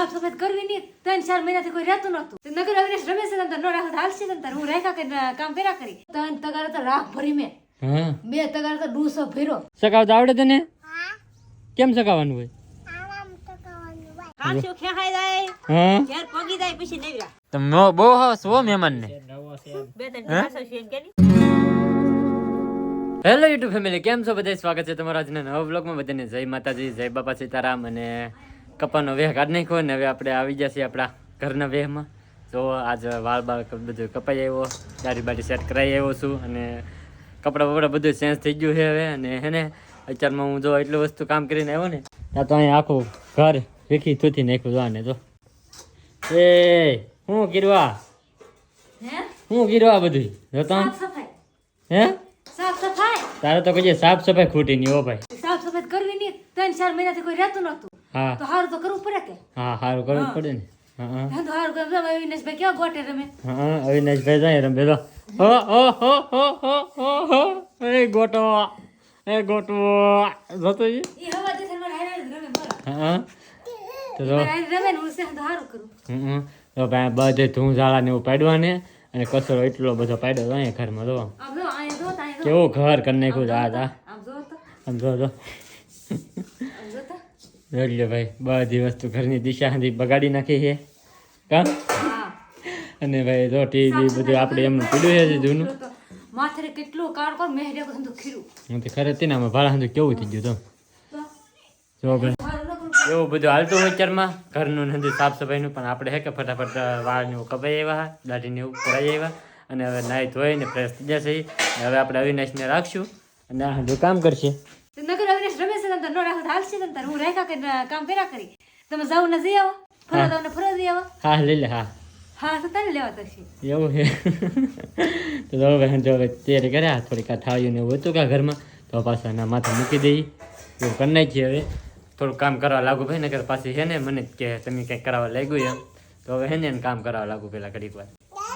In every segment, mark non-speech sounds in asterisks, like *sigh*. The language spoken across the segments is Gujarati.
સાફ સફાઈ કરવી નહીં. ત્રણ ચાર મહિનાથી કોઈ રહેતું નહોતું. નગર અવિનાશ રમે છે તમ તાર નો રાખો હાલશે તમ તાર. હું રાખ્યા કરીને કામ કર્યા કરી? ત્રણ તગાર તો રાખ ભરી મેં. બે તગાર તો ડૂસો ફેરો સકાવતા આવડે તને? કેમ સકાવવાનું હોય? ખાંચું ખેંચાઈ જાય હા ઘેર પગી જાય પછી નેવરા તમે બહુ હસ હો મહેમાન ને બે ત્રણ ખાસો છે એમ કે ની? હેલો યુટ્યુબ ફેમિલી કેમ છો? બધા સ્વાગત છે તમારા આજના નવા બ્લોગમાં બધાને જય માતાજી જય બાપા સીતારામ અને કપાનો વેહ કાઢ નાખ્યો ને હવે આપણે આવી છીએ આપણા ઘરના વેહમાં. તો આજ વાળ બાળ બધું કપાઈ આવ્યો દાઢી બાઢી સેટ કરાવી આવ્યો છું અને કપડાં બપડા બધું ચેન્જ થઈ ગયું છે હવે અને હે ને અત્યારમાં હું જો એટલું વસ્તુ કામ કરીને આવ્યો ને ત્યાં તો અહીંયા આખું ઘર વેખી થૂથી નાખ્યું જો આને તો એ હું ગીરવા? હે? ગીરવા બધું જો તો. હે? સાફ સફાઈ? તારે તો કહીએ સાફ સફાઈ ખૂટી નહીં હો ભાઈ. સાફ સફાઈ કરવી નહીં. ત્રણ ચાર મહિનાથી કોઈ રહેતું નહોતું. હા. તો તો કરવું પડે કે? હા સારું કરવું પડે ને. હા હા. તો કરવું અવિનાશભાઈ કેવા ગોટે રમે હા અવિનાશભાઈ જાય રમે. તો હો હો હો હો હો હો હો. એ ગોટો એ ગોટો જોતો ઈ? હવા દે મારે હારે રમે બોલો. હા તો હારે રમે ને હું તો કરું. હમ તો ભાઈ બધે ધૂળ ઝાડા ને એવું પાડવાને અને કચરો એટલો બધો પાડ્યો અહીંયા ઘરમાં જો. કેવું ઘર કરી નાખ્યું છે આ આમ જો આમ જો. જોઈ ભાઈ. બધી વસ્તુ ઘરની દિશા સુધી બગાડી નાખી છે. કા? અને ભાઈ જો ટીવી બધું આપણે એમનું પીડ્યું છે જૂનું. માથે કેટલું કાળ કર મેહરે કો સંતો ખીરું. હું તો ખરે તે નામાં ભાડા હતું કેવું થઈ ગયું તો? જો ભાઈ. એવું બધું હાલતું હોય અત્યારમાં. ઘરનું નથી બધું સાફ સફાઈનું પણ આપણે હે કે ફટાફટ વાળને એવું કપાઈ આવ્યા દાઢીને એવું કરાઈ આવ્યા. અને હવે નાહી ધોઈને ફ્રેશ થઈ જશે હવે આપણે અવિનાશને રાખશું. અને આ કામ કરશે. તાર નો રાખો તો હાલશે તમ તાર હું રાખ્યા કરીને કામ કર્યા કરી. તમે જાવ ને જઈ આવો ફરવા જાવ ને ફરવા જઈ આવો. હા લઈ લે હા. હા તો તને લેવા થશે એવું છે. *laughs* તો જો હવે જો તૈયારી કર્યા થોડીક આ થાળીઓ ને એવું હતું કાં ઘરમાં તો પાછા એના માથે મૂકી દઈ એવું કરી નાખીએ હવે. થોડું કામ કરવા લાગુ ભાઈ નગર પાછી છે ને મને કે તમે કંઈક કરાવવા લાગ્યું એમ. તો હવે હે ને કામ કરાવવા લાગુ પેલા ઘડીક વાર.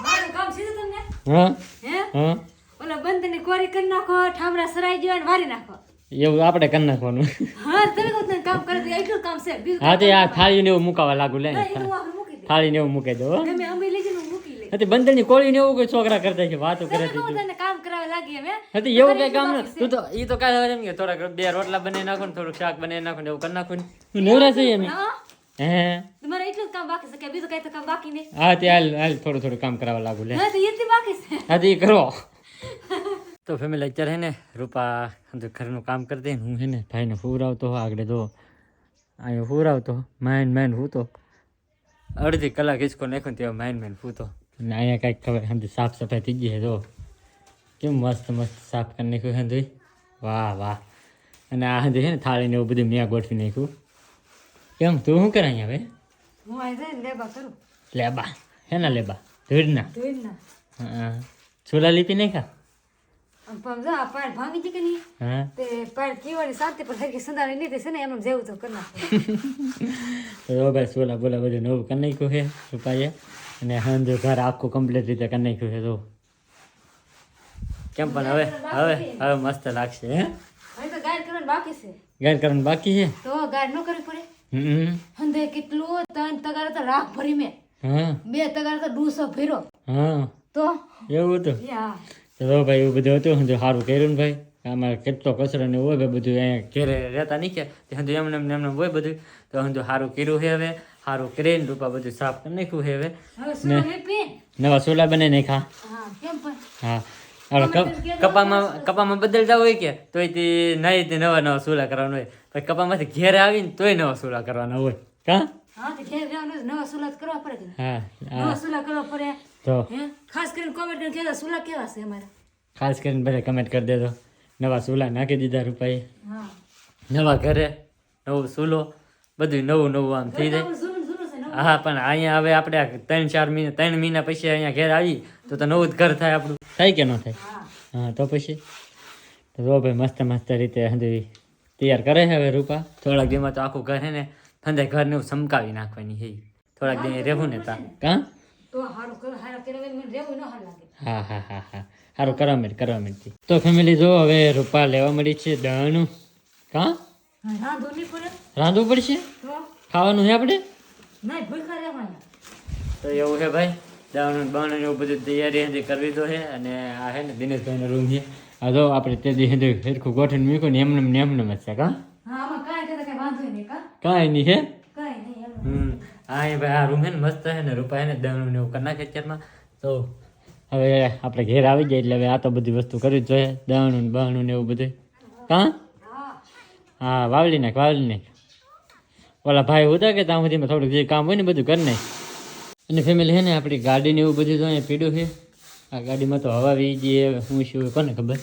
મારું કામ સીધું તમને? હા? હે? હા. ઓલા બંધની કોરી કરી નાખો ઠામડા સરાઈ દેવા ને વારી નાખો. એવું આપણે કરી નાખવાનું. હા તમે કહો તમે કામ કરે તો એટલું કામ છે. બીજું હા તે આ થાળીને એવું મુકાવા લાગુ લે. હા, એ તો હું આપણે મૂકી દે થાળીને એવું મૂકી દો તમે અમે લઈ જઈને હું મૂકી લે હતી બંદરની કોળીને એવું કોઈ છોકરા કરતા છે વાતો કરે તમે છે કહો તને કામ કરાવવા લાગી એમ હે? હતી એવું કઈ કામ ન તું તો ઈ તો કાંઈ એમ કે થોડાક બે રોટલા બનાવી નાખો ને થોડુંક શાક બનાવી નાખો ને એવું કરી નાખો ને. તું નવરા છે એમ. હા? હે? તમારે એટલું જ કામ બાકી છે કે બીજું કઈ તો કામ બાકી નહીં. હા તે હાલ હાલ થોડું થોડું કામ કરાવવા લાગુ લે. હા તો એટલી બાકી છે. હા તે ઈ કરો. તો ફેમિલી અત્યારે હે ને રૂપા ઘરનું કામ કરતી ને હું હે ને ભાઈને ફૂરાવતો હો આગળ જો. અહીંયા ફૂરાવતો માઇન માઇન ફૂતો અડધી કલાક હિંચકો નાખ્યો ને ત્યાં માઇન માઇન ફૂતો અને અહીંયા કાંઈક ખબર સમજી સાફ સફાઈ થઈ ગઈ છે જો. કેમ મસ્ત મસ્ત સાફ કરી નાખ્યું હે જોઈ વાહ વાહ. અને આ હંધી છે ને થાળીને એવું બધું મેં ગોઠવી નાખ્યું. કેમ તું શું કરે અહીંયા હવે? હું જઈને લેબા કરું. લેબા. હેના લેબા? ધૂળના. ના હા. છોલા લીપી નાખ્યા? *laughs* સોલા બોલા બધું નવું કરી નાખ્યું છે રૂપાએ. અને હંધુ ઘર આખું કમ્પ્લીટ રીતે કરી નાખ્યું છે તો કેમ પણ હવે હવે હવે મસ્ત લાગશે હે? બાકી છે. ગાય કરવાનું બાકી છે? તો ગાયર ન કરવી પડે. હમ. હંધે કેટલું ત્રણ તગાર તો રાખ ભરી મેં. હા. બે તગાર તો ડૂસો ભર્યો. હા. તો? એવું હતું? યા. તો ભાઈ એવું બધું હતું હંધુ સારું કર્યું ને ભાઈ. આમાં કેટલો કચરો ને હોય બધું અહીંયા ઘેરે રહેતા નહીં કે હંધુ એમને એમને એમને હોય બધું. તો હંધુ સારું કર્યું છે હવે સારું કરીને રૂપા બધું સાફ કરી નાખ્યું છે હવે. નવા સોલા બને નહીં ખા હા. કપામાં કપામાં બદલતા હોય કે તોય તે નહીં તે નવા નવા સુલા કરવાના હોય. પછી કપામાંથી ઘેર આવીને તોય નવા સોલા કરવાના હોય. કા? હા નવા સોલા કરવા પડે હા. નવા સોલા કરવા પડે. તો ખાસ કરીને કોમેન્ટ કરીને કહેતા સુલા કેવા છે અમારા? ખાસ કરીને બધા કમેન્ટ કરી દેજો. નવા સુલા નાખી દીધા રૂપાએ. નવા ઘરે નવું સુલો. બધું નવું નવું આમ થઈ જાય. હા પણ અહીંયા હવે આપણે ત્રણ ચાર મહિના ત્રણ મહિના પછી અહીંયા ઘેર આવી તો તો નવું જ ઘર થાય આપણું. થાય કે ન થાય? હા. હા તો પછી? તો ભાઈ મસ્ત મસ્ત રીતે હંધવી તૈયાર કરે છે હવે રૂપા. થોડાક દીમાં તો આખું ઘર હે ને ફંદે ઘરને એવું સમકાવી નાખવાની છે. થોડાક દી રહેવું ને તા. કાં? તો હારું કરો હારા કર્યા મને રહેવું ન હારું લાગે. હા હા હા હા. સારું કરવા માંડ કરવા માંડતી તો. ફેમિલી જો હવે રૂપા લેવા મળી છે દહણું કા? હા રાંધવું નહીં પડે. રાંધવું પડશે? ખાવાનું છે આપણે? નહીં ભૂખા રહેવાના. તો એવું છે ભાઈ દાવાનું બાવાનું એવું બધું તૈયારી હજી કરવી તો છે અને આ છે ને દિનેશભાઈનો રૂમ છે. આ જો આપણે તે દી હજી સરખું ગોઠવીને મૂક્યું ને એમને જ છે કાં? હા કાંઈ નહીં છે હમ. હા, એ ભાઈ, આ રૂમ હે ને મસ્ત છે ને રૂપા ને દાવાનું ને એવું કરી નાખે અત્યારમાં. તો હવે આપણે ઘેર આવી જાય એટલે હવે આ તો બધી વસ્તુ કરવી જ જોઈએ. દાણું ને ને એવું બધું કાં? હા વાવલી નાખ વાવલી નાખ. ઓલા ભાઈ હતા કે ત્યાં સુધીમાં થોડુંક જે કામ હોય ને બધું કરી નાખ. અને ફેમિલી છે ને આપણી ગાડીને એવું બધું તો પીડું છે. આ ગાડીમાં તો હવા વીજી હું શું કોને ખબર?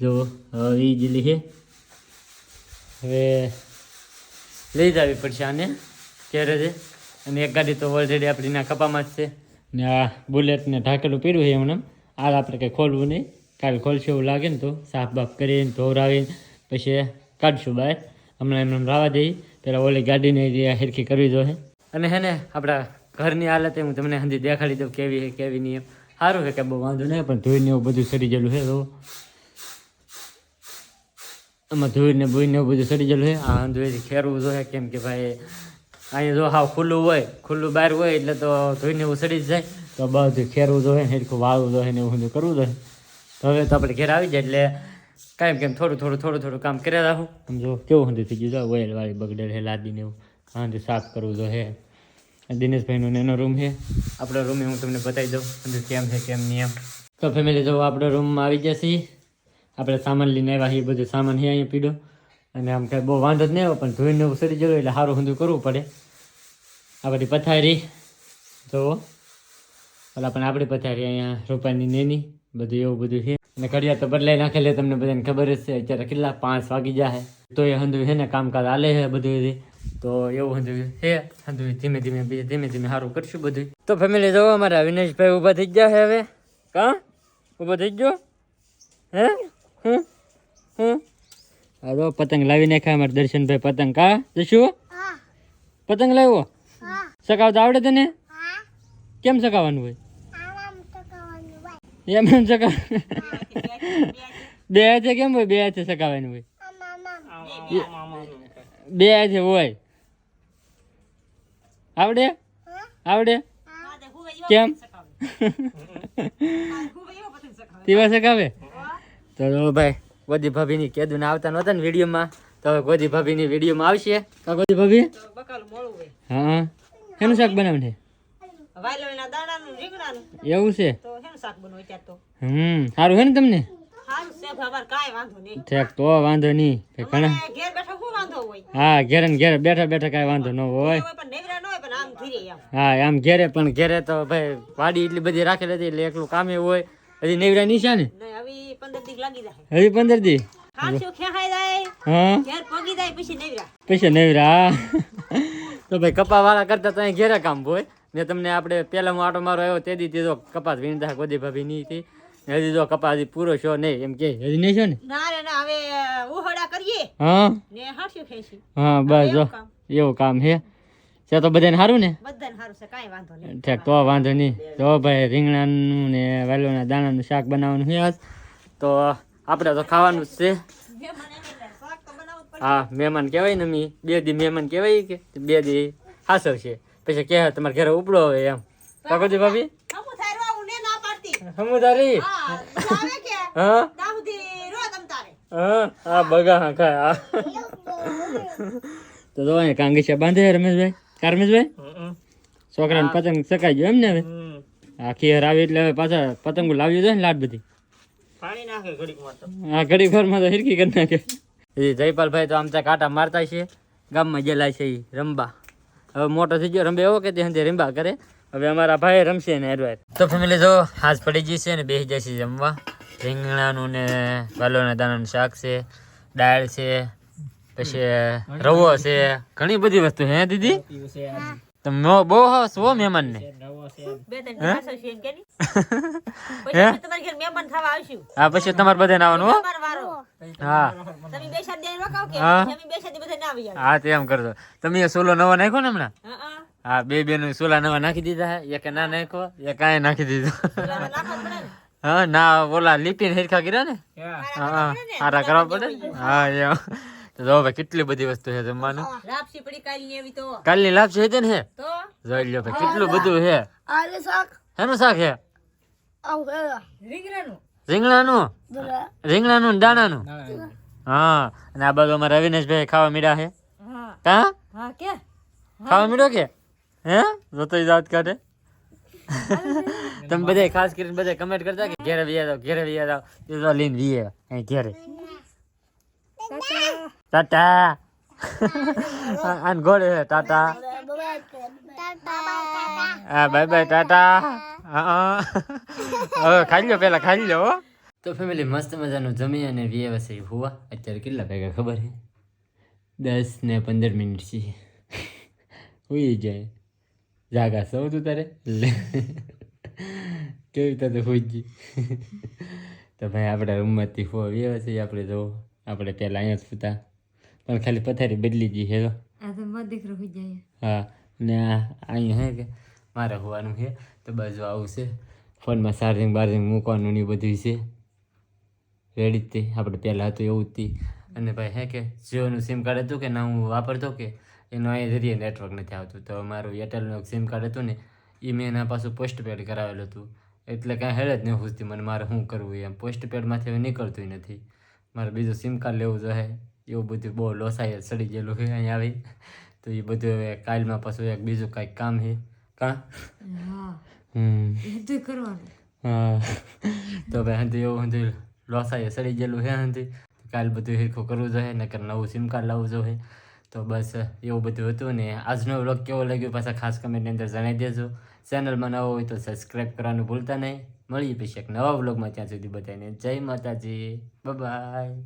જો, હવા વીજલી છે. હવે લઈ જવી પડશે આને. ક્યારે છે? અને એક ગાડી તો ઓલરેડી આપણી ના કપામાં જ છે. ને આ બુલેટને ઢાંકેલું પીડ્યું છે એમને આ આપણે કંઈ ખોલવું નહીં. કાલે ખોલશું એવું લાગે ને તો સાફ બાફ કરીને ધોવરાવીને પછી કાઢશું બહાર. હમણાં એમને રાવા દઈએ પહેલાં ઓલી ગાડીને હેરખી કરવી જોઈએ. અને હે ને આપણા ઘરની હાલત હું તમને હજી દેખાડી દઉં કેવી છે, કેવી નહીં એમ. સારું છે કે બહુ વાંધો નહીં, પણ ધોઈને એવું બધું સડી ગયેલું છે તો. આમાં ધોઈને બોઈને એવું બધું સડી ગયેલું છે. આ અંધોથી ખેરવું જોઈએ, કેમ કે ભાઈ અહીંયા જો હાવ ખુલ્લું હોય, ખુલ્લું બહાર હોય એટલે તો ધોઈને સડી જ જાય. તો બધું ખેરવું જોઈએ હેરખું વાળવું જોઈએ ને એવું કરવું જોઈએ તો હવે તો આપણે ઘેર આવી જાય એટલે કાંઈ કેમ થોડું થોડું થોડું થોડું કામ કર્યા રાખું. આમ જો કેવું હંધી થઈ ગયું ઓઇલ વાળી બગડેલ છે લાદીને એવું. હાંધી સાફ કરવું જોઈએ દિનેશભાઈનો ને એનો રૂમ છે. આપણો રૂમ હું તમને બતાવી દઉં. કેમ છે, કેમ નહીં એમ. તો ફેમિલી જો આપણો રૂમમાં આવી જશે આપણે સામાન લઈને આવ્યા છીએ, બધું સામાન છે અહીંયા પીડો. અને આમ કાંઈ બહુ વાંધો જ નહીં આવે પણ ધોઈને એવું સરી જવું એટલે સારું સુધું કરવું પડે. આ બધી પથારી, જુઓ. ઓલા પણ આપણી પથારી અહીંયા, રૂપાની નેની, બધું એવું બધું છે. અને ઘડિયાળ તો બદલાઈ નાખેલી તમને બધાને ખબર જ છે, અત્યારે કેટલા, પાંચ વાગી જાય તો એ હંધું છે ને, કામકાજ હાલે છે બધું તો એવું હંધું છે હંધું ધીમે ધીમે ધીમે ધીમે સારું કરશું બધું. તો ફેમિલી જોવો અમારા વિનેશભાઈ ઊભા થઈ ગયા છે હવે. કાં? ઊભો થઈ ગયો? હે? હું? હું? હા તો પતંગ લાવી નાખ્યા અમારા દર્શનભાઈ પતંગ કા જશું પતંગ લાવ્યો સકાવતા આવડે તને કેમ સકાવવાનું હોય એમ એમ સકાવ બે હાથે કેમ હોય બે હાથે સકાવવાનું હોય બે હાથે હોય આવડે આવડે હા, તે હુવે એવો કેમ પતંગ સકાવે. હા, હુવે એવો પતંગ સકાવે. તેવા સકાવે તો જો ભાઈ ગોદી ભાભીની કેદું આવતા નહોતા ને વિડીયોમાં તો હવે ગોદી ભાભીની વિડીયોમાં આવશે કા ગોદી ભાભી. હા શેનું શાક બનાવે છે. એવું છે? હમ સારું હે ને તમને. ઠેક તો વાંધો નહીં ઘણા? હા ઘેરે ને ઘેરે બેઠા બેઠા કાંઈ વાંધો ન હોય. હા આમ ઘેરે પણ ઘેરે તો ભાઈ વાડી એટલી બધી રાખેલી હતી એટલે એકલું કામે હોય હજી નેવરા નિશા ને? નહીં, હવે પંદર દી લાગી જાય. હજી પંદર દી ખાંડશું ખેંચાઈ જાય, હા? ઘેર પગી જાય, પછી નેવરા. પૈસા નેવરા. તો ભાઈ કપા વાળા કરતા તો ઘેરે કામ હોય. ને તમને આપણે પહેલા હું આટો મારો આવ્યો તે દી તો કપાસ વીણતા ગોદી ભાભી ની હતી. હજી જો કપાસ હજી પૂરો છો નહીં એમ કે હજી નહીં છો ને? ના રે ના, હવે ઉહડા કરીએ. હા? ને હાંડશું ખેંચી. હા બસ જો એવું કામ. કામ છે તો બધાને સારું ને? બધાને સારું છે, કાંઈ વાંધો નહીં. ઠેક તો વાંધો નહીં. તો ભાઈ રીંગણાનું ને વાલોના દાણાનું શાક બનાવવાનું છે આજ. તો આપણે તો ખાવાનું જ છે. તો. હા મહેમાન કહેવાય ને મી. બે દી મહેમાન કહેવાય કે બે દી હાસવ છે. પછી કહે તમારે ઘરે ઉપડો હોય એમ. પકડજો ભાભી. સમુદારી હા, તું કે? હા? બગા હા ખાય હા. તો કાંગી છે બાંધે રમેશભાઈ. કા રમેશભાઈ છોકરાને પતંગ ચકાઈ ગયો એમ ને હવે? આ ખીર આવે એટલે હવે પાછા પતંગો લાવ્યું છે ને લાટ બધી. પાણી નાખે ઘડીકમાં તો. હા ઘડી ઘરમાં તો હિરકી કરી નાખે. એ જયપાલભાઈ તો આમ ત્યાં કાંટા મારતા છે. ગામમાં ગયેલા છે એ રમવા હવે મોટો થઈ ગયો રંબે એવો કે તે રંબા કરે. હવે અમારા ભાઈ રમશે ને હેરવાર. તો ફેમિલી જો હાથ પડી ગઈ છે ને બેસી જશે જમવા. રીંગણાનું ને વાલોના દાણાનું શાક છે દાળ છે પછી રવો છે ઘણી બધી વસ્તુ હે દીદી? તમે બહુ હસ હો? *laughs* મહેમાન ને બે હા પછી તમારે બધાને આવવાનું હો? હા. બે હા. બે બધા તે એમ કરજો. તમે સોલો નવો નાખ્યો ને હમણાં? હા બે બેનો સોલા નવા નાખી દીધા એક ના નાખ્યો એક કાંઈ નાખી દીધો. *laughs* હા ના ઓલા લીપીને હેરખા કર્યા ને? હા હારા કરવા પડે હા એમ. તો જો ભાઈ કેટલી બધી વસ્તુ છે જમવાનું? લાપસી પડી કાલની એવી તો. કાલની લાપસી હતી ને હે? તો? જોઈ લ્યો ભાઈ કેટલું બધું છે? આલે શાક. હેનું શાક છે? આવ રીંગણાનું. રીંગણાનું? રીંગણાનું દાણાનું? હા. અને આ બાજુ અમારા રવિનેશભાઈ ખાવા મીડા છે? હા. હા કે? ખાવા મીડો કે? હે? જોતો જાત કાઢે. *laughs* તમે બધા ખાસ કરીને બધા કમેન્ટ કરતા કે ઘેરે વિયા જાવ ઘેરે વિયા જાવ એ તો લઈને વિયે. અહીં ઘેરે. ટાટા. *laughs* આન ગોળ છે ટાટા. હા બાય બાય ટાટા. હા હવે ખાઈ લો પેલા ખાઈ લો તો ફેમિલી મસ્ત મજાનું જમી અને વિયે વસે હુવા અત્યારે કેટલા ભેગા ખબર છે? દસ ને પંદર મિનિટ છે. હોઈ જાય. જાગા સૌ તું તારે? કેવી રીતે તો હોઈ ગઈ? તો ભાઈ આપણા રૂમમાંથી હો વસે આપણે જો આપણે પહેલાં અહીંયા જ સૂતા પણ ખાલી પથારી બદલી ગઈ છે તો આ તો મત દીકરો હોઈ જાય. હા ને અહીંયા હે કે? મારે હોવાનું છે. તો બાજુ આવું છે. ફોનમાં ચાર્જિંગ બાર્જિંગ મૂકવાનું ને બધું છે. રેડી જ તે. આપણે પહેલાં હતું એવું જ તે. અને ભાઈ હે કે જીઓનું સિમ કાર્ડ હતું કે ના હું વાપરતો કે? એનો અહીંયા જરીએ નેટવર્ક નથી આવતું. તો મારું એરટેલનું સિમ કાર્ડ હતું ને એ મેં એના પાછું પોસ્ટપેડ કરાવેલું હતું. એટલે કાંઈ હેડ જ નહીં પૂછતી મને મારે શું કરવું એમ? પોસ્ટપેડમાંથી હવે નીકળતું નથી. મારે બીજું સિમ કાર્ડ લેવું જોઈએ એવું બધું બહુ લોસાઈ સડી ગયેલું છે અહીંયા આવી. તો એ બધું હવે કાલમાં પાછું એક બીજું કાંઈક કામ છે. કાં? હા. હમ. એ તો કરવાનું. હા. તો ભાઈ હંધી એવું હંધી લોસાએ સડી ગયેલું હે હંધી. કાલ બધું હિરખું કરવું જોઈએ નકર નવું સિમ કાર્ડ લાવવું જોઈએ. તો બસ એવું બધું હતું ને આજનો વ્લોગ કેવો લાગ્યો પાછા ખાસ કમેન્ટની અંદર જણાવી દેજો. ચેનલમાં નવો હોય તો સબસ્ક્રાઈબ કરવાનું ભૂલતા નહીં. મળીએ પછી એક નવા વ્લોગમાં ત્યાં સુધી બધાને જય માતાજી. બાય